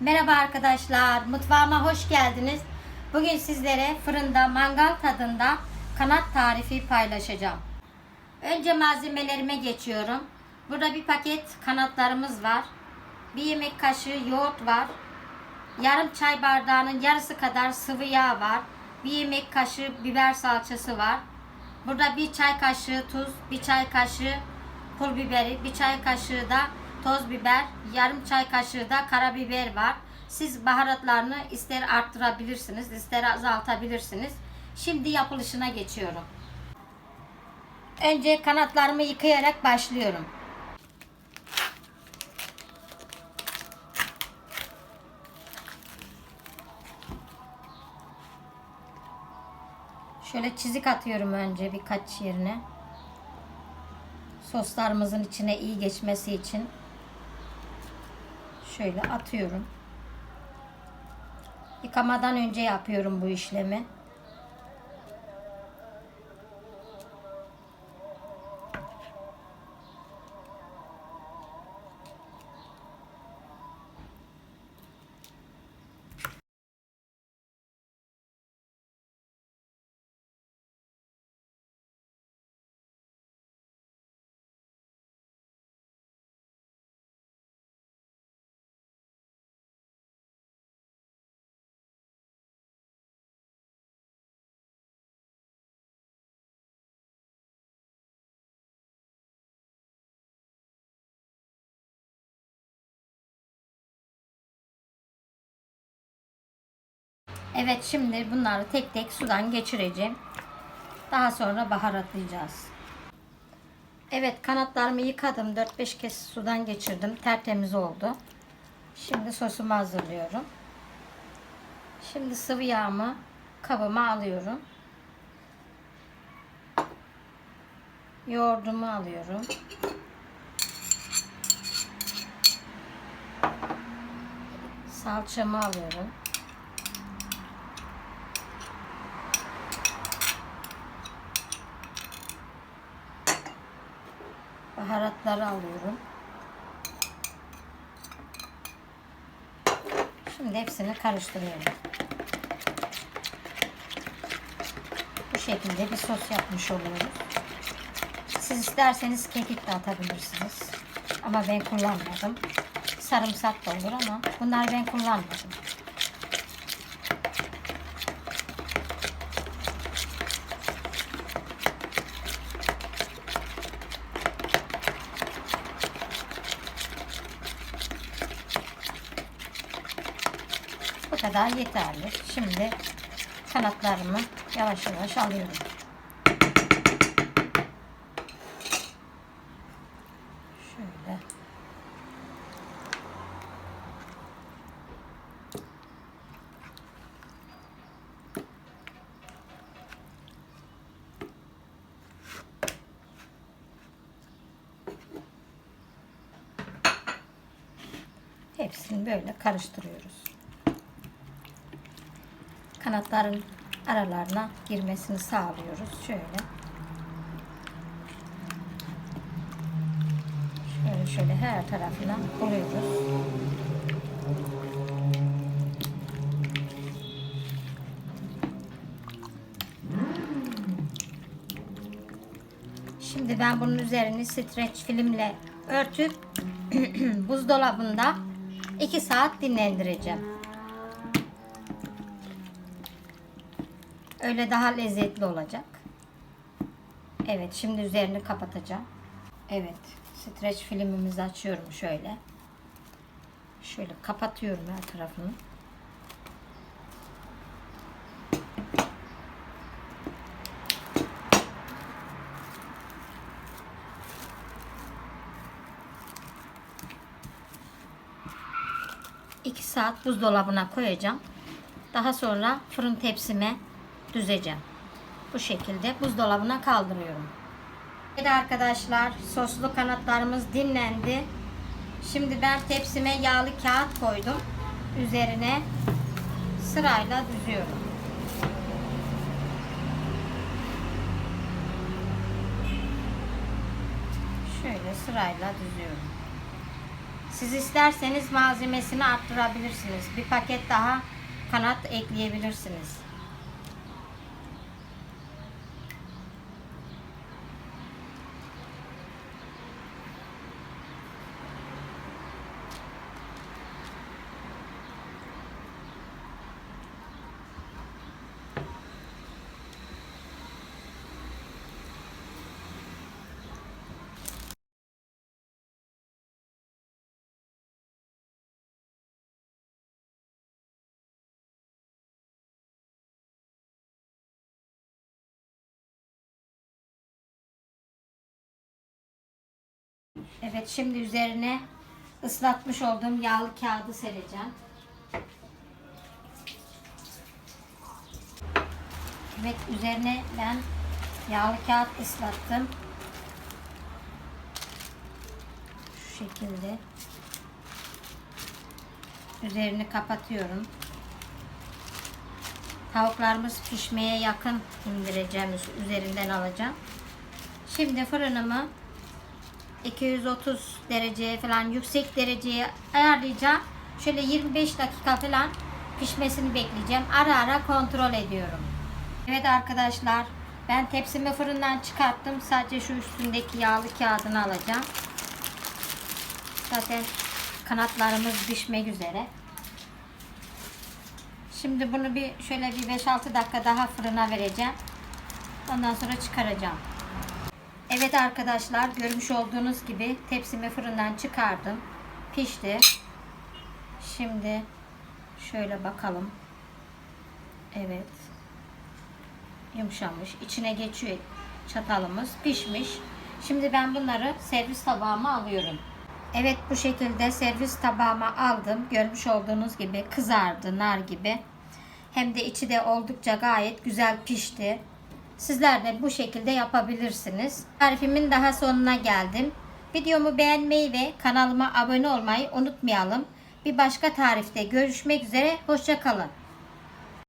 Merhaba arkadaşlar, mutfağıma hoş geldiniz. Bugün sizlere fırında mangal tadında kanat tarifi paylaşacağım. Önce malzemelerime geçiyorum. Burada bir paket kanatlarımız var. Bir yemek kaşığı yoğurt var. Yarım çay bardağının yarısı kadar sıvı yağ var. Bir yemek kaşığı biber salçası var. Burada bir çay kaşığı tuz, bir çay kaşığı pul biberi, bir çay kaşığı da toz biber, yarım çay kaşığı da karabiber var. Siz baharatlarını ister arttırabilirsiniz, ister azaltabilirsiniz. Şimdi yapılışına geçiyorum. Önce kanatlarımı yıkayarak başlıyorum. Şöyle çizik atıyorum önce birkaç yerine. Soslarımızın içine iyi geçmesi için. Şöyle atıyorum. Yıkamadan önce yapıyorum bu işlemi. Evet şimdi bunları tek tek sudan geçireceğim. Daha sonra baharatlayacağız. Evet kanatlarımı yıkadım. 4-5 kez sudan geçirdim. Tertemiz oldu. Şimdi sosumu hazırlıyorum. Şimdi sıvı yağımı kabıma alıyorum. Yoğurdumu alıyorum. Salçamı alıyorum. Baharatları alıyorum. Şimdi hepsini karıştırıyorum. Bu şekilde bir sos yapmış oluyoruz. Siz isterseniz kekik de atabilirsiniz. Ama ben kullanmadım. Sarımsak da olur ama bunları ben kullanmadım. Bu kadar yeterli. Şimdi kanatlarımı yavaş yavaş alıyorum. Şöyle. Hepsini böyle karıştırıyoruz. Kanatların aralarına girmesini sağlıyoruz. Şöyle. Şöyle şöyle her tarafına koyuyoruz. Şimdi ben bunun üzerini streç filmle örtüp buzdolabında 2 saat dinlendireceğim. Öyle daha lezzetli olacak. Evet şimdi üzerini kapatacağım. Evet streç filmimizi açıyorum şöyle. Şöyle kapatıyorum her tarafını. Saat buzdolabına koyacağım. Daha sonra fırın tepsime düzeceğim. Bu şekilde buzdolabına kaldırıyorum. Evet arkadaşlar soslu kanatlarımız dinlendi. Şimdi ben tepsime yağlı kağıt koydum. Üzerine sırayla düzüyorum. Şöyle sırayla düzüyorum. Siz isterseniz malzemesini arttırabilirsiniz. Bir paket daha kanat ekleyebilirsiniz. Evet şimdi üzerine ıslatmış olduğum yağlı kağıdı sereceğim. Evet üzerine ben yağlı kağıt ıslattım. Şu şekilde. Üzerini kapatıyorum. Tavuklarımız pişmeye yakın indireceğim. Üzerinden alacağım. Şimdi fırınımı 230 dereceye falan yüksek dereceye ayarlayacağım. Şöyle 25 dakika falan pişmesini bekleyeceğim. Ara ara kontrol ediyorum. Evet arkadaşlar ben tepsimi fırından çıkarttım. Sadece şu üstündeki yağlı kağıdını alacağım. Zaten kanatlarımız pişmek üzere. Şimdi bunu bir şöyle bir 5-6 dakika daha fırına vereceğim. Ondan sonra çıkaracağım. Evet arkadaşlar görmüş olduğunuz gibi tepsimi fırından çıkardım. Pişti. Şimdi şöyle bakalım. Evet. Yumuşamış. İçine geçiyor çatalımız. Pişmiş. Şimdi ben bunları servis tabağıma alıyorum. Evet bu şekilde servis tabağıma aldım. Görmüş olduğunuz gibi kızardı nar gibi. Hem de içi de oldukça gayet güzel pişti. Sizler de bu şekilde yapabilirsiniz. Tarifimin daha sonuna geldim. Videomu beğenmeyi ve kanalıma abone olmayı unutmayalım. Bir başka tarifte görüşmek üzere. Hoşçakalın.